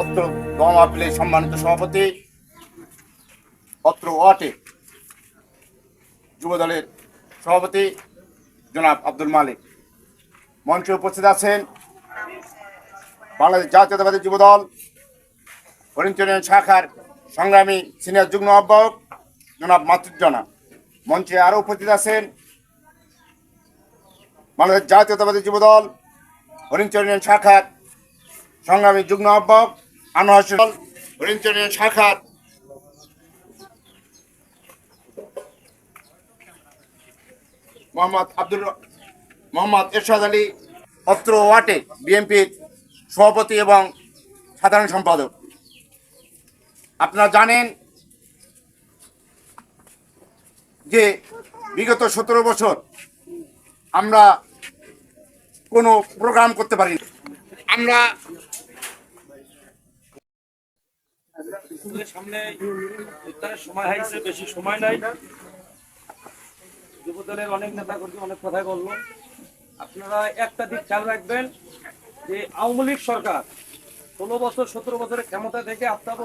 অত্র সম্মানিত সভাপতি, অত্র ওয়াটে যুবদলের সভাপতি জনাব আব্দুল মালিক। মঞ্চে উপস্থিত আছেন বাংলাদেশ জাতীয়তাবাদী যুবদল হরিণচরণ শাখার সংগ্রামী সিনিয়র যুগ্ম আহ্বায়ক জনাব মাতৃজনা মঞ্চে আরও উপস্থিত আছেন বাংলাদেশ জাতীয়তাবাদী যুবদল হরিণচরণ শাখার সংগ্রামী যুগ্ম আহ্বায়ক আনোয়ার হোসেন হরিণচরণ শাখার মোহাম্মদ আব্দুল মোহাম্মদ এরশাদ আলী অত্র ওয়াটে বিএনপির সভাপতি এবং সাধারণ সম্পাদক। আপনারা জানেন যে বিগত সতেরো বছর আমরা কোনো প্রোগ্রাম করতে পারি আমরা সামনে সময় হয়েছে, বেশি সময় নাই। যুবদলের অনেক নেতা কর্মী অনেক কথাই বলল। আপনারা একটা দিক খেয়াল রাখবেন যে আওয়ামী লীগ সরকার ষোলো বছর, সতেরো বছরের ক্ষমতা থেকে আপনার